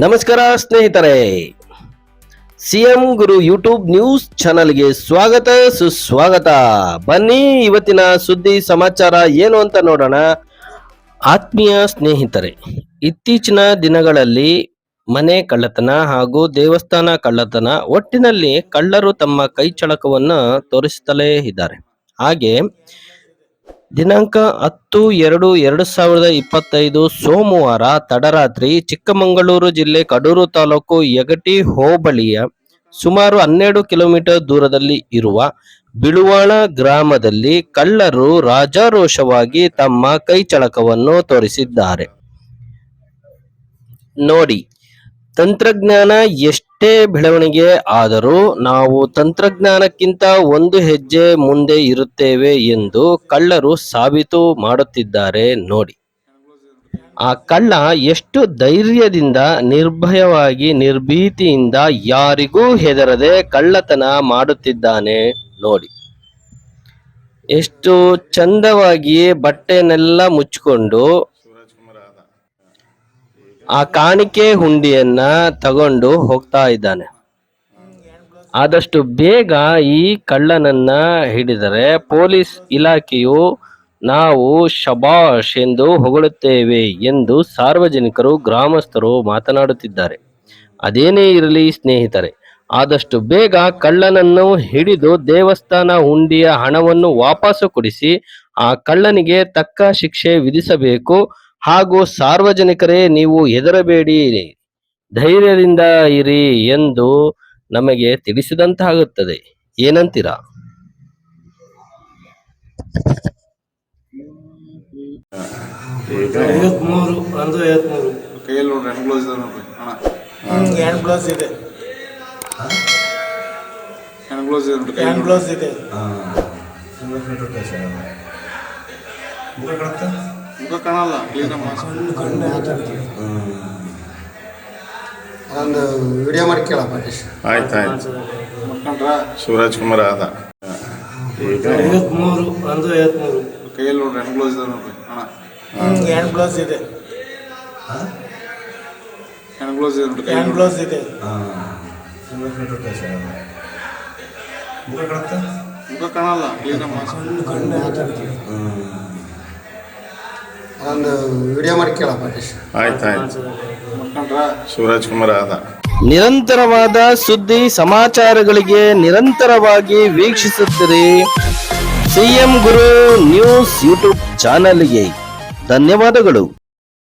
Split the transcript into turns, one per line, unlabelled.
ನಮಸ್ಕಾರ ಸ್ನೇಹಿತರೆ. ಸಿಎಂ ಗುರು YouTube news ಚಾನಲ್ಗೆ ಸ್ವಾಗತ, ಸುಸ್ವಾಗತ. ಬನ್ನಿ ಇವತ್ತಿನ ಸುದ್ದಿ ಸಮಾಚಾರ ಏನು ಅಂತ ನೋಡೋಣ. ಆತ್ಮೀಯ ಸ್ನೇಹಿತರೆ, ಇತ್ತೀಚಿನ ದಿನಗಳಲ್ಲಿ ಮನೆ ಕಳ್ಳತನ ಹಾಗೂ ದೇವಸ್ಥಾನ ಕಳ್ಳತನ ಒಟ್ಟಿನಲ್ಲಿ ಕಳ್ಳರು ತಮ್ಮ ಕೈ ಚಳಕವನ್ನು ತೋರಿಸುತ್ತಲೇ ಇದ್ದಾರೆ. ಹಾಗೆ ದಿನಾಂಕ ಹತ್ತು ಎರಡು ಎರಡು ಸಾವಿರದ ಇಪ್ಪತ್ತೈದು ಸೋಮವಾರ ತಡರಾತ್ರಿ ಚಿಕ್ಕಮಗಳೂರು ಜಿಲ್ಲೆ ಕಡೂರು ತಾಲೂಕು ಯಗಟಿ ಹೋಬಳಿಯ ಸುಮಾರು ಹನ್ನೆರಡು ಕಿಲೋಮೀಟರ್ ದೂರದಲ್ಲಿ ಇರುವ ಬಿಳುವಾಳ ಗ್ರಾಮದಲ್ಲಿ ಕಳ್ಳರು ರಾಜಾರೋಷವಾಗಿ ತಮ್ಮ ಕೈ ಚಳಕವನ್ನು ತೋರಿಸಿದ್ದಾರೆ. ನೋಡಿ ತಂತ್ರಜ್ಞಾನ ಎಷ್ಟೇ ಬೆಳವಣಿಗೆ ಆದರೂ ನಾವು ತಂತ್ರಜ್ಞಾನಕ್ಕಿಂತ ಒಂದು ಹೆಜ್ಜೆ ಮುಂದೆ ಇರುತ್ತೇವೆ ಎಂದು ಕಳ್ಳರು ಸಾಬೀತು ಮಾಡುತ್ತಿದ್ದಾರೆ ನೋಡಿ. ಆ ಕಳ್ಳ ಎಷ್ಟು ಧೈರ್ಯದಿಂದ, ನಿರ್ಭಯವಾಗಿ, ನಿರ್ಭೀತಿಯಿಂದ ಯಾರಿಗೂ ಹೆದರದೆ ಕಳ್ಳತನ ಮಾಡುತ್ತಿದ್ದಾನೆ ನೋಡಿ. ಎಷ್ಟು ಚಂದವಾಗಿ ಬಟ್ಟೆನೆಲ್ಲ ಮುಚ್ಚಿಕೊಂಡು ಆ ಕಾಣಿಕೆ ಹುಂಡಿಯನ್ನ ತಗೊಂಡು ಹೋಗ್ತಾ ಇದ್ದಾನೆ. ಆದಷ್ಟು ಬೇಗ ಈ ಕಳ್ಳನನ್ನ ಹಿಡಿದರೆ ಪೊಲೀಸ್ ಇಲಾಖೆಯು ನಾವು ಶಬಾಷ್ ಎಂದು ಹೊಗಳುತ್ತೇವೆ ಎಂದು ಸಾರ್ವಜನಿಕರು, ಗ್ರಾಮಸ್ಥರು ಮಾತನಾಡುತ್ತಿದ್ದಾರೆ. ಅದೇನೇ ಇರಲಿ ಸ್ನೇಹಿತರೆ, ಆದಷ್ಟು ಬೇಗ ಕಳ್ಳನನ್ನು ಹಿಡಿದು ದೇವಸ್ಥಾನ ಹುಂಡಿಯ ಹಣವನ್ನು ವಾಪಸ್ಸು ಕೊಡಿಸಿ ಆ ಕಳ್ಳನಿಗೆ ತಕ್ಕ ಶಿಕ್ಷೆ ವಿಧಿಸಬೇಕು. ಹಾಗೂ ಸಾರ್ವಜನಿಕರೇ ನೀವು ಹೆದರಬೇಡಿ. ಧೈರ್ಯದಿಂದ ಇರಿ ಎಂದು ನಮಗೆ ತಿಳಿಸಿದಂತಾಗುತ್ತದೆ. ಏನಂತೀರಾ?
ಐವತ್ಮೂರು ಒಂದು ಐವತ್ಮೂರು.
ಕೈಯಲ್ಲಿ ನೋಡ್ರಿ ಹೆಂಗ್ ಗ್ಲೌಸ್ ಇದೆ ನೋಡ್ರಿ. ಅಣ್ಣ.
ಹ್ಯಾಂಡ್ ಗ್ಲೌಸ್ ಇದೆ.
ಹೆಂಗ್ ಗ್ಲೌಸ್ ಇದೆ ನೋಡ್ರಿ ಕೈ
ಹ್ಯಾಂಡ್ ಗ್ಲೌಸ್ ಇದೆ.
ಮುಖ ಕಾಣಲ್ಲ ಕ್ಲೀನ್
ಅದೊಂದು ವಿಡಿಯೋ ಮಾಡಿ
ಆಯ್ತು ಆಯ್ತು
ಮಾಡ್ಕೊಂಡ್ರ
ಶಿವರಾಜ್ ಕುಮಾರ್ ಆದ
ಐವತ್ಮೂರು ಒಂದು ಐವತ್ಮೂರು
ಕೈಯಲ್ಲಿ ನೋಡ್ರಿ ಹೆಂಗ್ ಗ್ಲೌಸ್ ಇದೆ ನೋಡ್ರಿ ಅಣ್ಣ
ಗ್ಲೌಸ್ ಇದೆ
ಗ್ಲೌಸ್ ಇದೆ ನೋಡ್ರಿ
ಗ್ಲೌಸ್ ಇದೆ
ಮುಖ ಕಾಣಲ್ಲ ಕ್ಲೀನ್
ಅದೊಂದು ವಿಡಿಯೋ ಮಾಡಿ ಕೇಳಪ್ಪ
ಆಯ್ತು ಆಯ್ತು. ಶಿವರಾಜ್ ಕುಮಾರ್ ಆದ.
ನಿರಂತರವಾದ ಸುದ್ದಿ ಸಮಾಚಾರಗಳಿಗೆ ನಿರಂತರವಾಗಿ ವೀಕ್ಷಿಸುತ್ತಿರಿ ಸಿಎಂ ಗುರು ನ್ಯೂಸ್ ಯೂಟ್ಯೂಬ್ ಚಾನಲ್ಗೆ. ಧನ್ಯವಾದಗಳು.